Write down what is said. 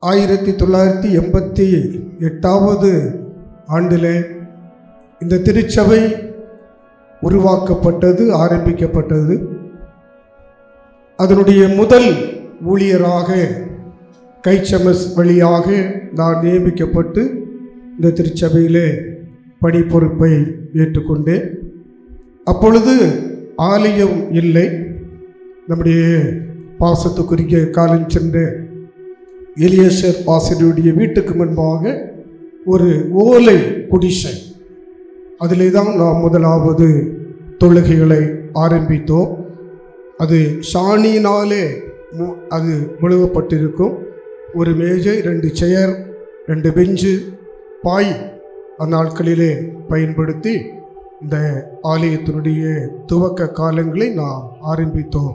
ஆயிரத்தி தொள்ளாயிரத்தி எண்பத்தி எட்டாவது ஆண்டில் இந்த திருச்சபை உருவாக்கப்பட்டது ஆரம்பிக்கப்பட்டது. அதனுடைய முதல் ஊழியராக கைச்சமஸ் வழியாக நான் நியமிக்கப்பட்டு இந்த திருச்சபையிலே பணி பொறுப்பை ஏற்றுக்கொண்டேன். அப்பொழுது ஆலயம் இல்லை. நம்முடைய பாசத்துக்குரிய காலம் சென்று எலியசர் ஆசிரியருடைய வீட்டுக்கு முன்பாக ஒரு ஓலை குடிசை. அதிலே தான் நாம் முதலாவது தொழுகைகளை ஆரம்பித்தோம். அது சாணியினாலே அது முழுவப்பட்டிருக்கும். ஒரு மேஜை ரெண்டு சேர் ரெண்டு பெஞ்சு பாய் அந்நாட்களிலே பயன்படுத்தி இந்த ஆலயத்தினுடைய துவக்க காலங்களை நாம் ஆரம்பித்தோம்.